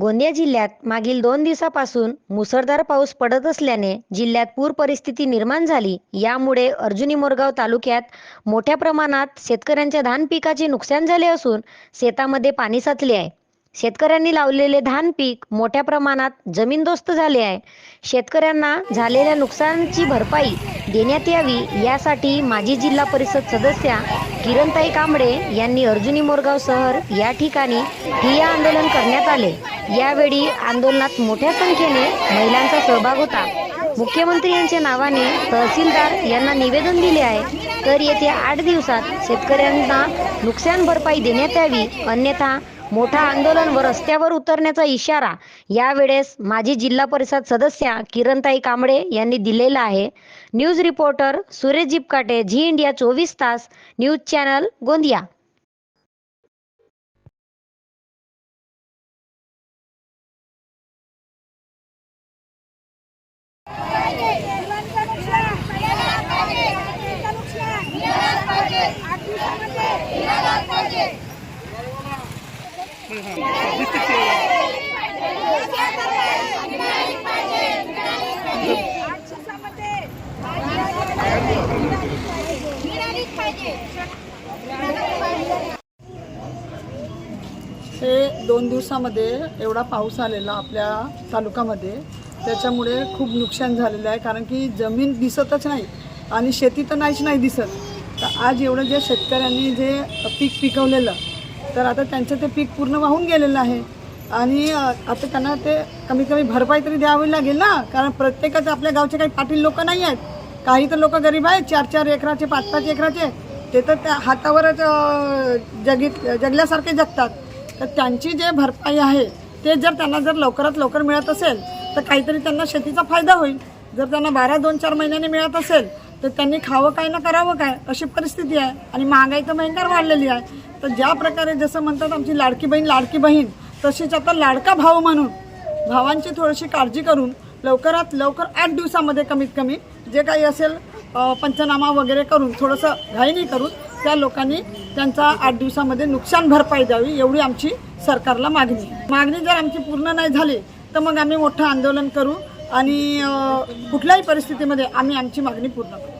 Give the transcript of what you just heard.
गोंदिया जिल्ह्यात मागील दोन दिवसापासून मुसळधार पाऊस पडत असल्याने जिल्ह्यात पूर परिस्थिती निर्माण झाली. यामुळे अर्जुनी मोरगाव तालुक्यात मोठ्या प्रमाणात शेतकऱ्यांच्या धान पिकाचे नुकसान झाले असून शेतामध्ये पाणी साचले आहे. शेतकऱ्यांनी लावलेले धान पीक मोठ्या प्रमाणात जमीनदोस्त झाले आहे. शेतकऱ्यांना झालेल्या नुकसानाची भरपाई देण्यात यावी यासाठी माजी जिल्हा परिषद सदस्या किरणताई कांबळे यांनी अर्जुनी मोरगाव शहर या ठिकाणी ठिय्या आंदोलन करण्यात आले. यावेळी आंदोलनात मोठ्या संख्येने महिलांचा सहभाग होता. मुख्यमंत्री यांच्या नावाने तहसीलदार यांना निवेदन दिले आहे. तर येत्या आठ दिवसात शेतकऱ्यांना नुकसान भरपाई देण्यात यावी अन्यथा मोठा आंदोलन व रस्त्यावर उतरण्याचा इशारा यावेळेस माजी जिल्हा परिषद सदस्या किरणताई कांबळे यांनी दिलेला आहे. News reporter Suresh Jipkate Zee India चोवीस तास न्यूज चॅनल गोंदिया मुलांचं नुकसान मुलांचं नुकसान आठ दिवसामध्ये आठ दिवसामध्ये मिळालीच पाहिजे हे दोन दिवसामध्ये एवढा पाऊस आलेला आपल्या तालुक्यामध्ये त्याच्यामुळे खूप नुकसान झालेलं आहे कारण की जमीन दिसतच नाही आणि शेती तर नाहीच नाही दिसत. तर आज एवढं जे शेतकऱ्यांनी जे पीक पिकवलेलं तर आता त्यांचं ते पीक पूर्ण वाहून गेलेलं आहे. आणि आता त्यांना ते कमी कमी भरपाई तरी द्यावी लागेल ना? कारण प्रत्येकाचं आपल्या गावचे काही पाटील लोक नाही आहेत. काही तर लोक गरीब आहेत. चार चार एकराचे पाच पाच एकराचे. ते तर त्या हातावरच जगित जगल्यासारखे जगतात. तर त्यांची जे भरपाई आहे ते जर त्यांना जर लवकरात लवकर मिळत असेल तर काहीतरी त्यांना शेतीचा फायदा होईल. जर त्यांना बारा दोन चार महिन्याने मिळत असेल तर त्यांनी खावं काय ना करावं काय? अशी परिस्थिती आहे. आणि महागाई तर भयंकर वाढलेली आहे. तर ज्या प्रकारे जसं म्हणतात आमची लाडकी बहीण लाडकी बहीण तशीच आता लाडका भाव म्हणून भावांची थोडीशी काळजी करून लवकरात लवकर आठ दिवसामध्ये कमीत कमी जे काही असेल पंचनामा वगैरे करून थोडंसं घाईनी करून त्या लोकांनी त्यांचा आठ दिवसामध्ये नुकसान भरपाई द्यावी एवढी आमची सरकारला मागणी मागणी जर आमची पूर्ण नाही झाली तर मग आम्ही मोठं आंदोलन करू आणि कुठल्याही परिस्थितीमध्ये आम्ही आमची मागणी पूर्ण करू.